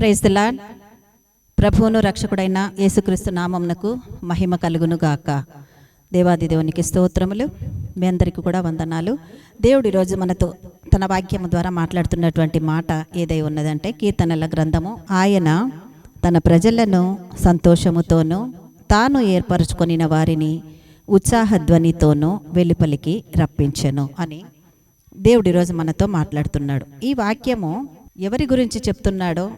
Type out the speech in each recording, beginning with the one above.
Praise దిలా ప్రభువును రక్షకుడైన యేసుక్రీస్తు నామమునకు మహిమ కలుగును గాక దేవాది దేవునికి స్తోత్రములు. మీ అందరికీ కూడా వందనాలు. దేవుడు ఈరోజు మనతో తన వాక్యము ద్వారా మాట్లాడుతున్నటువంటి మాట ఏదై ఉన్నదంటే కీర్తనల గ్రంథము. ఆయన తన ప్రజలను సంతోషముతోనూ తాను ఏర్పరచుకొనిన వారిని ఉత్సాహధ్వనితోనూ వెలుపలికి రప్పించెను అని దేవుడు ఈరోజు మనతో మాట్లాడుతున్నాడు. ఈ వాక్యము ఎవరి గురించి చెప్తున్నాడో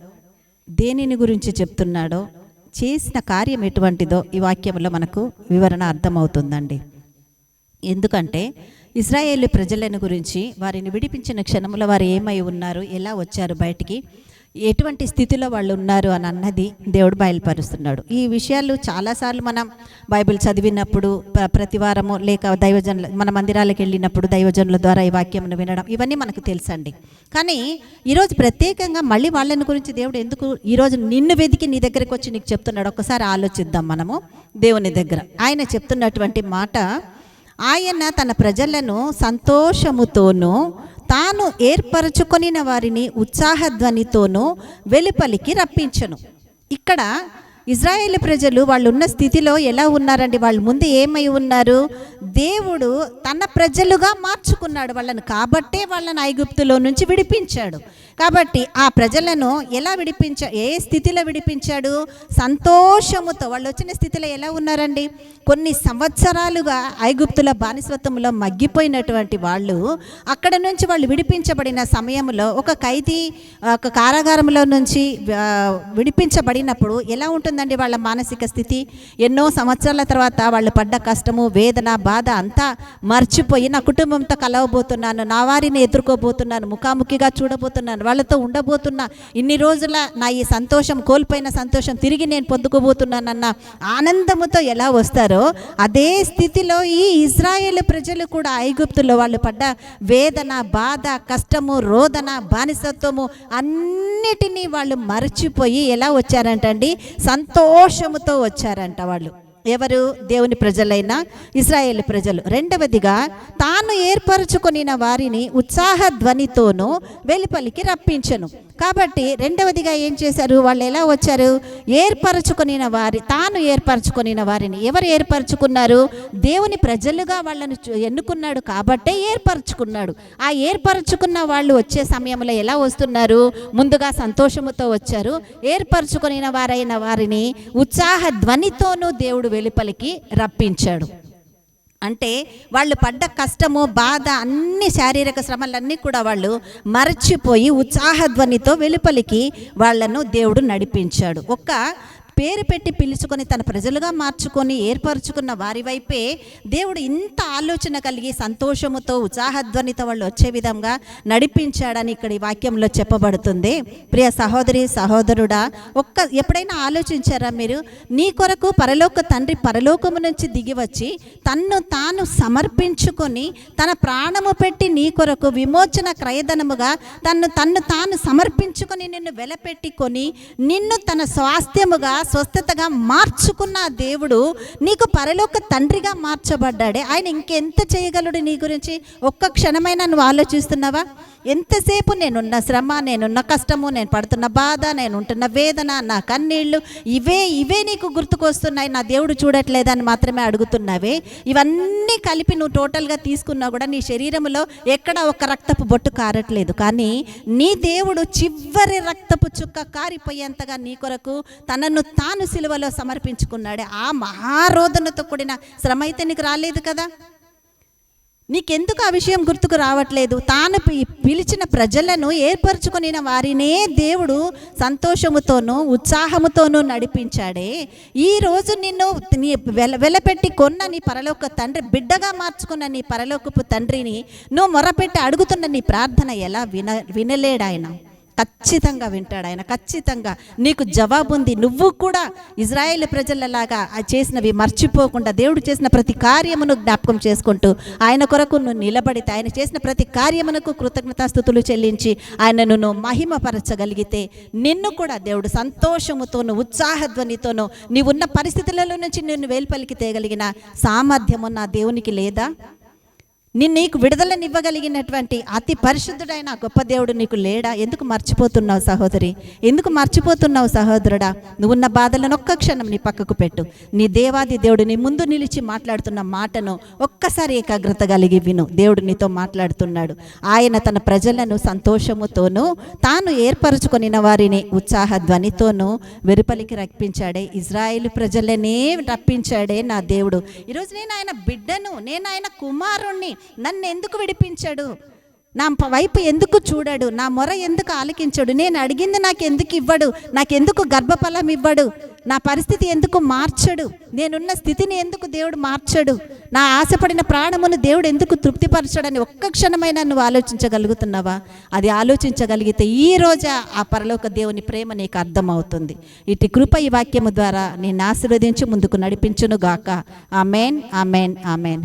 దేనిని గురించి చెప్తున్నాడో చేసిన కార్యం ఎటువంటిదో ఈ వాక్యంలో మనకు వివరణ అర్థమవుతుందండి. ఎందుకంటే ఇజ్రాయేల్ ప్రజలను గురించి వారిని విడిపించిన క్షణంలో వారు ఏమై ఉన్నారు ఎలా వచ్చారు బయటికి ఎటువంటి స్థితిలో వాళ్ళు ఉన్నారు అని అన్నది దేవుడు బయలుపరుస్తున్నాడు. ఈ విషయాలు చాలాసార్లు మనం బైబిల్ చదివినప్పుడు ప్రతివారము ప్రతి వారము లేక దైవజనుల మన మందిరాలకు వెళ్ళినప్పుడు దైవజనుల ద్వారా ఈ వాక్యమును వినడం ఇవన్నీ మనకు తెలుసండి. కానీ ఈరోజు ప్రత్యేకంగా మళ్ళీ వాళ్ళని గురించి దేవుడు ఎందుకు ఈరోజు నిన్ను వెతికి నీ దగ్గరికి వచ్చి నీకు చెప్తున్నాడు? ఒకసారి ఆలోచిద్దాం మనము దేవుని దగ్గర. ఆయన చెప్తున్నటువంటి మాట ఆయన తన ప్రజలను సంతోషముతోనూ తాను ఏర్పరచుకొనిన వారిని ఉత్సాహధ్వనితోనూ వెలుపలికి రప్పించను. ఇక్కడ ఇజ్రాయేల్ ప్రజలు వాళ్ళు ఉన్న స్థితిలో ఎలా ఉన్నారండి? వాళ్ళు ముందు ఏమై ఉన్నారు? దేవుడు తన ప్రజలుగా మార్చుకున్నాడు వాళ్ళని కాబట్టే వాళ్ళని ఐగుప్తులో నుంచి విడిపించాడు. కాబట్టి ఆ ప్రజలను ఎలా విడిపించ ఏ స్థితిలో విడిపించాడు? సంతోషముతో. వాళ్ళు వచ్చిన స్థితిలో ఎలా ఉన్నారండి? కొన్ని సంవత్సరాలుగా ఐగుప్తుల బానిసత్వంలో మగ్గిపోయినటువంటి వాళ్ళు అక్కడ నుంచి వాళ్ళు విడిపించబడిన సమయంలో ఒక ఖైదీ ఒక కారాగారంలో నుంచి విడిపించబడినప్పుడు ఎలా ఉంటుంది ఉంటుందండి వాళ్ళ మానసిక స్థితి. ఎన్నో సంవత్సరాల తర్వాత వాళ్ళు పడ్డ కష్టము వేదన బాధ అంతా మర్చిపోయి నా కుటుంబంతో కలవబోతున్నాను నా వారిని ఎదుర్కోబోతున్నాను ముఖాముఖిగా చూడబోతున్నాను వాళ్ళతో ఉండబోతున్నా ఇన్ని రోజుల నా ఈ సంతోషం కోల్పోయిన సంతోషం తిరిగి నేను పొందుకోబోతున్నానన్న ఆనందముతో ఎలా వస్తారో అదే స్థితిలో ఈ ఇజ్రాయేల్ ప్రజలు కూడా ఐగుప్తులో వాళ్ళు పడ్డ వేదన బాధ కష్టము రోదన బానిసత్వము అన్నిటినీ వాళ్ళు మర్చిపోయి ఎలా వచ్చారంటండి? సంతోషముతో వచ్చారంట వాళ్ళు. ఎవరు? దేవుని ప్రజలైన ఇస్రాయేల్ ప్రజలు. రెండవదిగా తాను ఏర్పరచుకొనిన వారిని ఉత్సాహ ధ్వనితోనూ వెలుపలికి రప్పించను. కాబట్టి రెండవదిగా ఏం చేశారు? వాళ్ళు ఎలా వచ్చారు? ఏర్పరచుకొనిన వారి తాను ఏర్పరచుకొనిన వారిని ఎవరు ఏర్పరచుకున్నారు? దేవుని ప్రజలుగా వాళ్ళని ఎన్నుకున్నాడు కాబట్టే ఏర్పరచుకున్నాడు. ఆ ఏర్పరచుకున్న వాళ్ళు వచ్చే సమయంలో ఎలా వస్తున్నారు? ముందుగా సంతోషముతో వచ్చారు. ఏర్పరచుకొనిన వారైన వారిని ఉత్సాహ ధ్వనితోనూ దేవుడు వెలుపలికి రప్పించాడు. అంటే వాళ్ళు పడ్డ కష్టము బాధ అన్ని శారీరక శ్రమలన్నీ కూడా వాళ్ళు మరచిపోయి ఉత్సాహధ్వనితో వెలుపలికి వాళ్ళను దేవుడు నడిపించాడు. ఒక్క పేరు పెట్టి పిలుచుకొని తన ప్రజలుగా మార్చుకొని ఏర్పరచుకున్న వారి వైపే దేవుడు ఇంత ఆలోచన కలిగి సంతోషముతో ఉత్సాహధ్వనితో వాళ్ళు వచ్చే విధంగా నడిపించాడని ఇక్కడ ఈ వాక్యంలో చెప్పబడుతుంది. ప్రియ సహోదరి సహోదరుడా ఒక్క ఎప్పుడైనా ఆలోచించారా మీరు? నీ కొరకు పరలోక తండ్రి పరలోకము నుంచి దిగి వచ్చి తన్ను తాను సమర్పించుకొని తన ప్రాణము పెట్టి నీ కొరకు విమోచన క్రయధనముగా తన్ను తన్ను తాను సమర్పించుకొని నిన్ను వెలపెట్టుకొని నిన్ను తన స్వాస్థ్యముగా స్వస్థతగా మార్చుకున్న దేవుడు నీకు పరలోక తండ్రిగా మార్చబడ్డాడే. ఆయన ఇంకెంత చేయగలడు నీ గురించి? ఒక్క క్షణమైనా నువ్వు ఆలోచిస్తున్నావా? ఎంతసేపు నేనున్న శ్రమ నేనున్న కష్టము నేను పడుతున్న బాధ నేను ఉంటున్న వేదన నా కన్నీళ్ళు ఇవే ఇవే నీకు గుర్తుకొస్తున్నాయి. నా దేవుడు చూడట్లేదని మాత్రమే అడుగుతున్నావే. ఇవన్నీ కలిపి నువ్వు టోటల్గా తీసుకున్నా కూడా నీ శరీరంలో ఎక్కడ ఒక రక్తపు బొట్టు కారట్లేదు. కానీ నీ దేవుడు చివరి రక్తపు చుక్క కారిపోయేంతగా నీ కొరకు తనను తాను సిలువలో సమర్పించుకున్నాడే. ఆ మహారోధనతో కూడిన శ్రమ అయితే నీకు రాలేదు కదా? నీకెందుకు ఆ విషయం గుర్తుకు రావట్లేదు? తాను పిలిచిన ప్రజలను ఏర్పరచుకునిన వారినే దేవుడు సంతోషముతోనూ ఉత్సాహముతోనూ నడిపించాడే. ఈ రోజు నిన్ను నీ వెల వెలపెట్టి కొన్న నీ పరలోక తండ్రి బిడ్డగా మార్చుకున్న నీ పరలోకపు తండ్రిని నువ్వు మొరపెట్టి అడుగుతున్న నీ ప్రార్థన ఎలా విన వినలేడాయన? ఖచ్చితంగా వింటాడు ఆయన ఖచ్చితంగా. నీకు జవాబు ఉంది నువ్వు కూడా ఇజ్రాయేల్ ప్రజలలాగా ఆ చేసినవి మర్చిపోకుండా దేవుడు చేసిన ప్రతి కార్యమును జ్ఞాపకం చేసుకుంటూ ఆయన కొరకు నువ్వు నిలబడితే ఆయన చేసిన ప్రతి కార్యమునకు కృతజ్ఞతాస్థుతులు చెల్లించి ఆయనను నువ్వు మహిమపరచగలిగితే నిన్ను కూడా దేవుడు సంతోషముతోను ఉత్సాహధ్వనితోనూ నీవున్న పరిస్థితులలో నుంచి నిన్ను వేల్పలికి తేగలిగిన సామర్థ్యము నా దేవునికి లేదా? నిన్ను నీకు విడుదలనివ్వగలిగినటువంటి అతి పరిశుద్ధుడైన గొప్ప దేవుడు నీకు లేడా? ఎందుకు మర్చిపోతున్నావు సహోదరి? ఎందుకు మర్చిపోతున్నావు సహోదరుడా? నువ్వున్న బాధలను ఒక్క క్షణం నీ పక్కకు పెట్టు. నీ దేవాది దేవుడు నీ ముందు నిలిచి మాట్లాడుతున్న మాటను ఒక్కసారి ఏకాగ్రత కలిగి విను. దేవుడు నీతో మాట్లాడుతున్నాడు. ఆయన తన ప్రజలను సంతోషముతోనూ తాను ఏర్పరచుకొనిన వారిని ఉత్సాహ ధ్వనితోనూ వెరుపలికి రప్పించాడే. ఇజ్రాయేల్ ప్రజలనే రప్పించాడే నా దేవుడు. ఈరోజు నేను ఆయన బిడ్డను నేను ఆయన కుమారుణ్ణి నన్ను ఎందుకు విడిపించాడు? నా వైపు ఎందుకు చూడడు? నా మొర ఎందుకు ఆలకించడు? నేను అడిగింది నాకు ఎందుకు ఇవ్వడు? నాకెందుకు గర్భఫలం ఇవ్వడు? నా పరిస్థితి ఎందుకు మార్చడు? నేనున్న స్థితిని ఎందుకు దేవుడు మార్చడు? నా ఆశపడిన ప్రాణమును దేవుడు ఎందుకు తృప్తిపరచడని ఒక్క క్షణమైనా నువ్వు ఆలోచించగలుగుతున్నావా? అది ఆలోచించగలిగితే ఈ రోజా ఆ పరలోక దేవుని ప్రేమ నీకు అర్థమవుతుంది. ఇటు కృప ఈ వాక్యము ద్వారా నేను ఆశీర్వదించి ముందుకు నడిపించును గాక ఆమెన్ ఆమెన్ ఆమెన్.